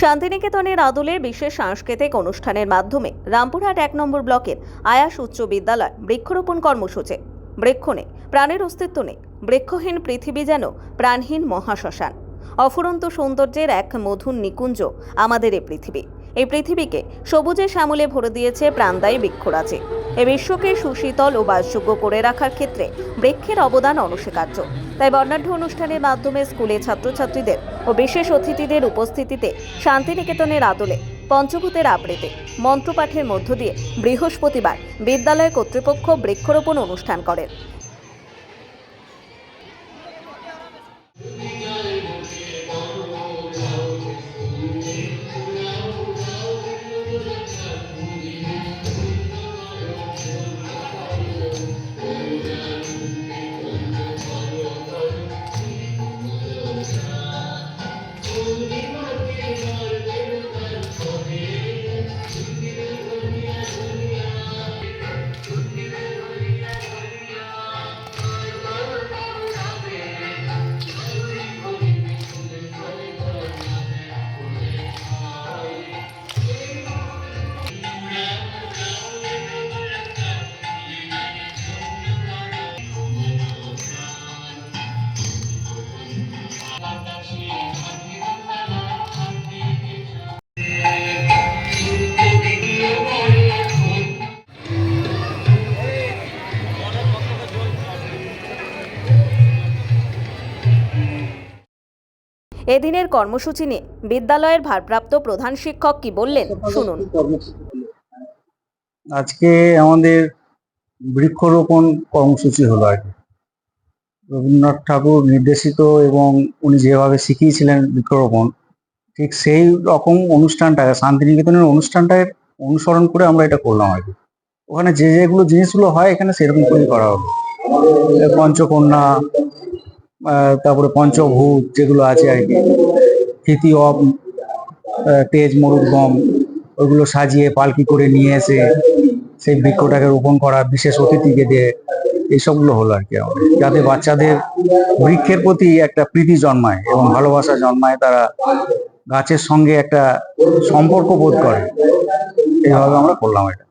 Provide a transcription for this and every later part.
শান্তিনিকেতনের আদলের বিশেষ সাংস্কৃতিক অনুষ্ঠানের মাধ্যমে রামপুরহাট এক নম্বর ব্লকের আয়াস উচ্চ বিদ্যালয় বৃক্ষরোপণ কর্মসূচি। বৃক্ষ নেই প্রাণের অস্তিত্ব নেই। বৃক্ষহীন পৃথিবী যেন প্রাণহীন মহাশ্মশান। অফুরন্ত সৌন্দর্যের এক মধুর নিকুঞ্জ আমাদের এই পৃথিবী। এই পৃথিবীকে সবুজে শ্যামলে ভরে দিয়েছে প্রাণদায়ী বৃক্ষরাজি। এ বিশ্বকে সুশীতল ও বাসযোগ্য করে রাখার ক্ষেত্রে বৃক্ষের অবদান অনস্বীকার্য। তাই বর্ণাঢ্য অনুষ্ঠানের মাধ্যমে স্কুলে ছাত্রছাত্রীদের ও বিশেষ অতিথিদের উপস্থিতিতে শান্তিনিকেতনের আদলে পঞ্চভূতের আবৃত্তি, মন্ত্রপাঠের মধ্য দিয়ে বৃহস্পতিবার বিদ্যালয় কর্তৃপক্ষ বৃক্ষরোপণ অনুষ্ঠান করেন। এদিনের কর্মসূচি নিয়ে বিদ্যালয়ের ভারপ্রাপ্ত প্রধান শিক্ষক কি বললেন? শুনুন। আজকে আমাদের বৃক্ষরোপণ কর্মসূচি হলো আর কি রবীন্দ্রনাথ ঠাকুর নির্দেশিত এবং উনি যেভাবে শিখিয়েছিলেন বৃক্ষরোপণ, ঠিক সেই রকম অনুষ্ঠানটাকে শান্তিনিকেতনের অনুষ্ঠানটাকে অনুসরণ করে আমরা এটা করলাম আর কি ওখানে যে যেগুলো জিনিসগুলো হয়, এখানে সেরকম করেই করা হবে। পঞ্চকন্যা তারপরে পঞ্চভূত যেগুলো আছে আর কি। তৃতীয় আহ, তেজ মরুদ্গম ওইগুলো সাজিয়ে পালকি করে নিয়ে এসে সেই বৃক্ষটাকে রোপণ করা বিশেষ অতিথিকে দিয়ে এইসবগুলো হলো আর কি আমাদের। যাতে বাচ্চাদের বৃক্ষের প্রতি একটা প্রীতি জন্মায় এবং ভালোবাসা জন্মায় তারা গাছের সঙ্গে একটা সম্পর্ক বোধ করে। এইভাবে আমরা করলাম এটা।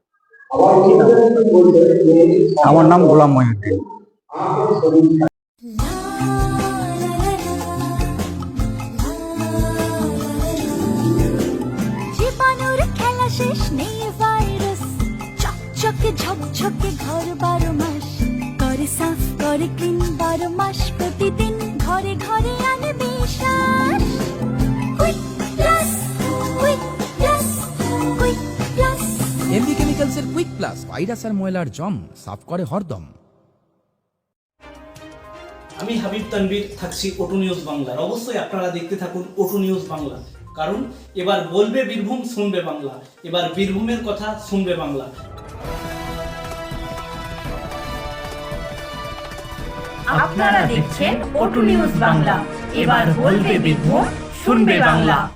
আমার নাম গোলাম মহিউদ্দিন। ঝকঝকে ঘর বারো মাস করে সাফ করে ক্লিন বারো মাস প্রতিদিন ঘরে ঘরে আনে বিশ্বাস quick plus quick plus quick plus MB কেমিক্যালসের quick plus virus আর ময়লার জম সাফ করে হরদম। আমি হাবিব তানভীর থাকছি ওটু নিউজ বাংলার। অবশ্যই আপনারা দেখতে থাকুন ওটু নিউজ বাংলা। কারণ এবার বলবে বীরভূম শুনবে বাংলা। এবার বীরভূমের কথা শুনবে বাংলা। আপনারা দেখছেন ওটু নিউজ বাংলা। এবার বলবে বীরভূম শুনবে বাংলা।